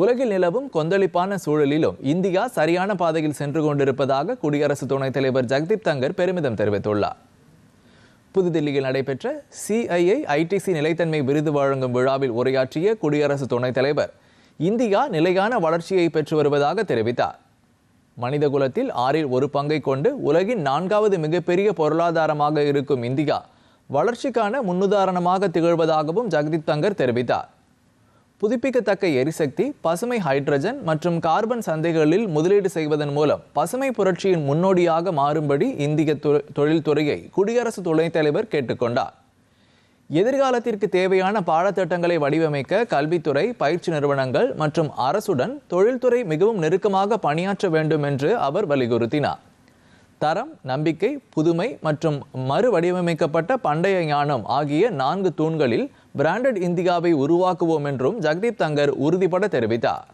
உலகில் நிலவும் கொந்தளிப்பான சூழலிலும் இந்தியா சரியான பாதையில் சென்று கொண்டிருப்பதாக குடியரசு துணைத் தலைவர் ஜெகதீப் தங்கர் பெருமிதம் தெரிவித்துள்ளார். புதுதில்லியில் நடைபெற்ற சிஐஐ ஐடிசி நிலைத்தன்மை விருது வழங்கும் விழாவில் உரையாற்றிய குடியரசு துணைத் தலைவர் இந்தியா நிலையான வளர்ச்சியை பெற்று வருவதாக தெரிவித்தார். மனிதகுலத்தில் ஆறில் ஒரு பங்கை கொண்டு உலகின் நான்காவது மிகப்பெரிய பொருளாதாரமாக இருக்கும் இந்தியா வளர்ச்சிக்கான முன்னுதாரணமாக திகழ்வதாகவும் ஜெகதீப் தங்கர் தெரிவித்தார். புதுப்பிக்கத்தக்க எரிசக்தி பசுமை ஹைட்ரஜன் மற்றும் கார்பன் சந்தைகளில் முதலீடு செய்வதன் மூலம் பசுமை புரட்சியின் முன்னோடியாக மாறும்படி இந்திய தொழில்துறையை குடியரசு துணைத் தலைவர் கேட்டுக்கொண்டார். எதிர்காலத்திற்கு தேவையான பாடத்திட்டங்களை வடிவமைக்க கல்வித்துறை பயிற்சி நிறுவனங்கள் மற்றும் அரசுடன் தொழில்துறை மிகவும் நெருக்கமாக பணியாற்ற வேண்டும் என்று அவர் வலியுறுத்தினார். தரம் நம்பிக்கை புதுமை மற்றும் மறுவடிவமைக்கப்பட்ட பண்டைய ஞானம் ஆகிய நான்கு தூண்களில் பிராண்டட் இந்தியாவை உருவாக்குவோம் என்றும் ஜெகதீப் தங்கர் உறுதிபட தெரிவித்தார்.